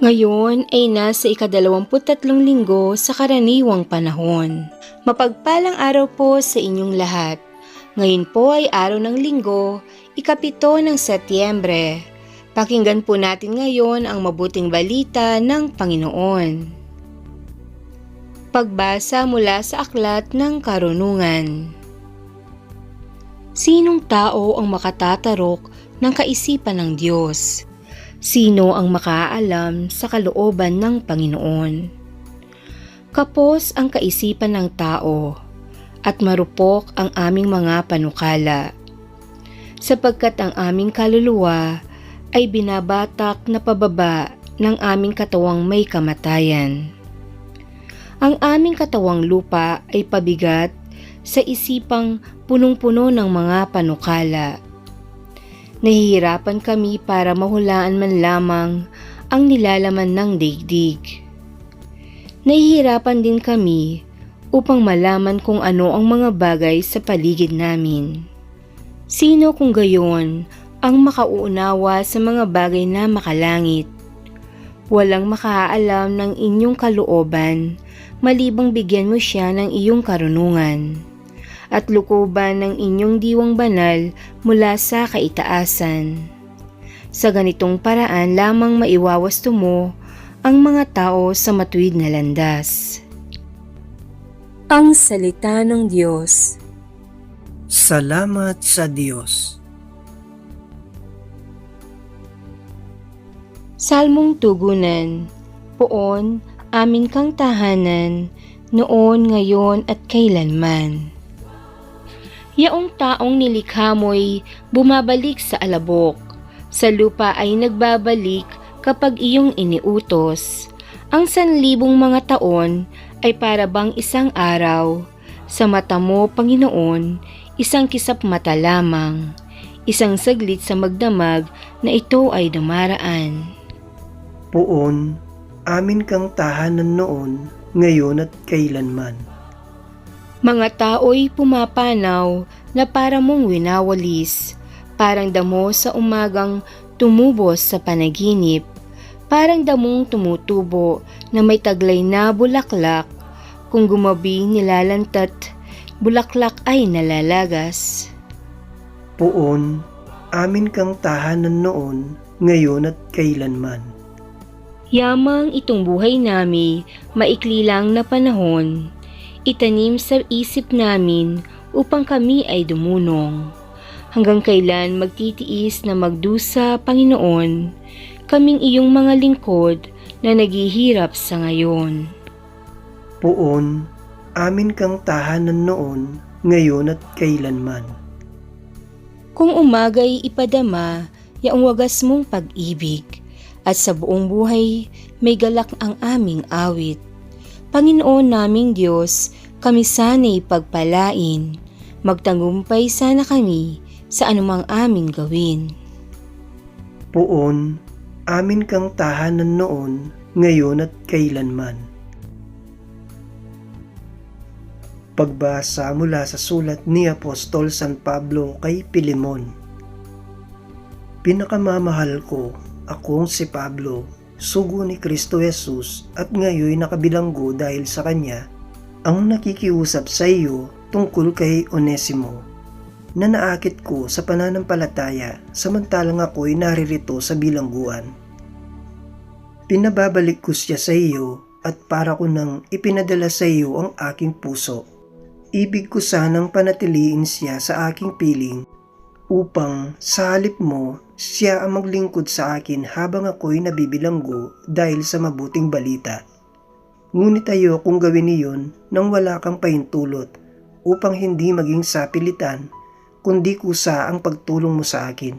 Ngayon ay nasa ikadalawamputatlong linggo sa karaniwang panahon. Mapagpalang araw po sa inyong lahat. Ngayon po ay araw ng linggo, ikapito ng Setyembre. Pakinggan po natin ngayon ang mabuting balita ng Panginoon. Pagbasa mula sa aklat ng karunungan. Sinong tao ang makatatarok ng kaisipan ng Diyos? Sino ang makaalam sa kalooban ng Panginoon? Kapos ang kaisipan ng tao at marupok ang aming mga panukala. Sapagkat ang aming kaluluwa ay binabatak na pababa ng aming katawang may kamatayan. Ang aming katawang lupa ay pabigat sa isipang punong-puno ng mga panukala Nahihirapan kami para mahulaan man lamang ang nilalaman ng daigdig. Nahihirapan din kami upang malaman kung ano ang mga bagay sa paligid namin. Sino kung gayon ang makauunawa sa mga bagay na makalangit? Walang makaalam ng inyong kalooban malibang bigyan mo siya ng iyong karunungan at lukuban ng inyong diwang banal mula sa kaitaasan. Sa ganitong paraan lamang maiwawasto mo ang mga tao sa matuwid na landas. Ang Salita ng Diyos Salamat sa Diyos. Salmong Tugunan Poon, amin kang tahanan, noon, ngayon at kailanman. Yaong taong nilikha mo'y bumabalik sa alabok. Sa lupa ay nagbabalik kapag iyong iniutos. Ang sanlibong mga taon ay para bang isang araw. Sa mata mo, Panginoon, isang kisap mata lamang. Isang saglit sa magdamag na ito ay dumaraan. Poon, amin kang tahanan noon, ngayon at kailanman. Mga tao'y pumapanaw na para mong winawalis, parang damo sa umagang tumubos sa panaginip, parang damong tumutubo na may taglay na bulaklak, kung gumabi nilalantat, bulaklak ay nalalagas. Poon, amin kang tahanan noon, ngayon at kailanman. Yamang itong buhay nami, maikli lang na panahon, itanim sa isip namin upang kami ay dumunong. Hanggang kailan magtitiis na magdusa, Panginoon, kaming iyong mga lingkod na naghihirap sa ngayon. Poon, amin kang tahanan noon, ngayon at kailanman. Kung umagay ipadama, yaong wagas mong pag-ibig, at sa buong buhay may galak ang aming awit. Panginoon naming Diyos, kami sana'y pagpalain. Magtagumpay sana kami sa anumang aming gawin. Poon, amin kang tahanan noon, ngayon at kailanman. Pagbasa mula sa sulat ni Apostol San Pablo kay Pilimon. Pinakamamahal ko, akong si Pablo, sugo ni Kristo Jesus at ngayon nakabilanggo dahil sa Kanya, ang nakikiusap sa iyo tungkol kay Onesimo na naakit ko sa pananampalataya samantalang ako'y naririto sa bilangguan. Pinababalik ko siya sa iyo at para ko nang ipinadala sa iyo ang aking puso. Ibig ko sanang panatiliin siya sa aking piling upang sa halip mo siya ang maglingkod sa akin habang ako'y nabibilanggo dahil sa mabuting balita. Ngunit ayo kung gawin niyon nang wala kang pahintulot upang hindi maging sapilitan kundi kusa ang pagtulong mo sa akin.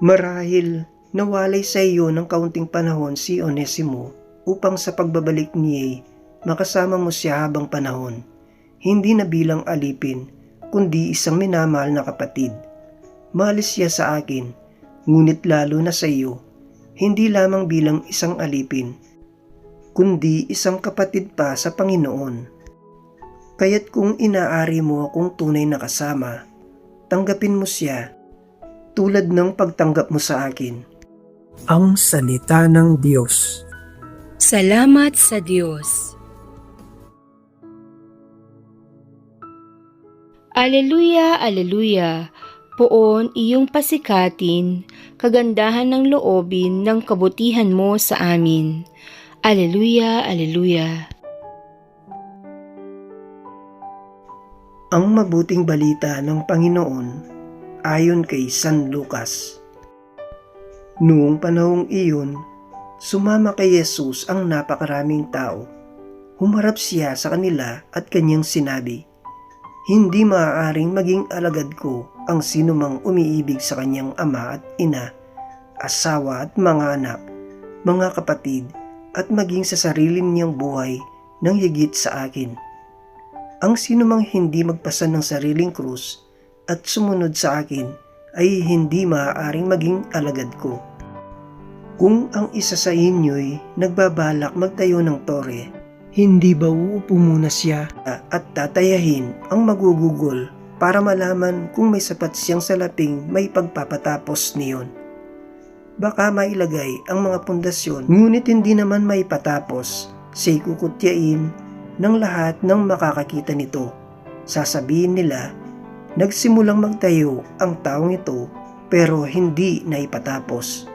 Marahil nawalay sa iyo ng kaunting panahon si Onesimo upang sa pagbabalik niya makasama mo siya habang panahon, hindi na bilang alipin kundi isang minamahal na kapatid Malis siya sa akin, ngunit lalo na sa iyo, hindi lamang bilang isang alipin, kundi isang kapatid pa sa Panginoon. Kaya't kung inaari mo akong tunay na kasama, tanggapin mo siya tulad ng pagtanggap mo sa akin. Ang Salita ng Diyos Salamat sa Diyos. Aleluya, aleluya. Poon iyong pasikatin, kagandahan ng loobin ng kabutihan mo sa amin. Aleluya, aleluya. Ang mabuting balita ng Panginoon ayon kay San Lucas. Noong panahong iyon, sumama kay Jesus ang napakaraming tao. Humarap siya sa kanila at kanyang sinabi, Hindi maaaring maging alagad ko ang sinumang umiibig sa kanyang ama at ina, asawa at mga anak, mga kapatid, at maging sa sarili niyang buhay ng higit sa akin ang sinumang hindi magpasan ng sariling krus at sumunod sa akin ay hindi maaaring maging alagad ko. Kung ang isa sa inyo'y nagbabalak magtayo ng tore, hindi ba uupo muna siya at tatayahin ang magugugol para malaman kung may sapat siyang salaping may pagpapatapos niyon? Baka mailagay ang mga pundasyon ngunit hindi naman may patapos, say kukutyain ng lahat ng makakakita nito. Sasabihin nila, nagsimulang magtayo ang taong ito pero hindi na ipatapos.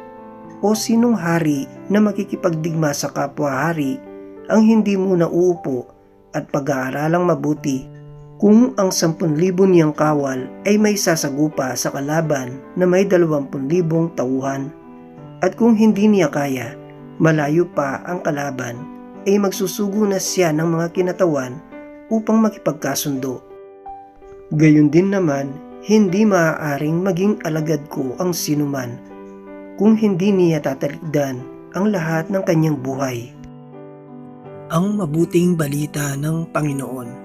O sinong hari na makikipagdigma sa kapwa-hari ang hindi muna uupo at pag-aaralang mabuti kung ang 10,000 niyang kawal ay may sasagupa sa kalaban na may 20,000 tauhan at kung hindi niya kaya, malayo pa ang kalaban ay magsusugo na siya ng mga kinatawan upang makipagkasundo. Gayon din naman, hindi maaaring maging alagad ko ang sinuman kung hindi niya tatalikdan ang lahat ng kanyang buhay. Ang mabuting balita ng Panginoon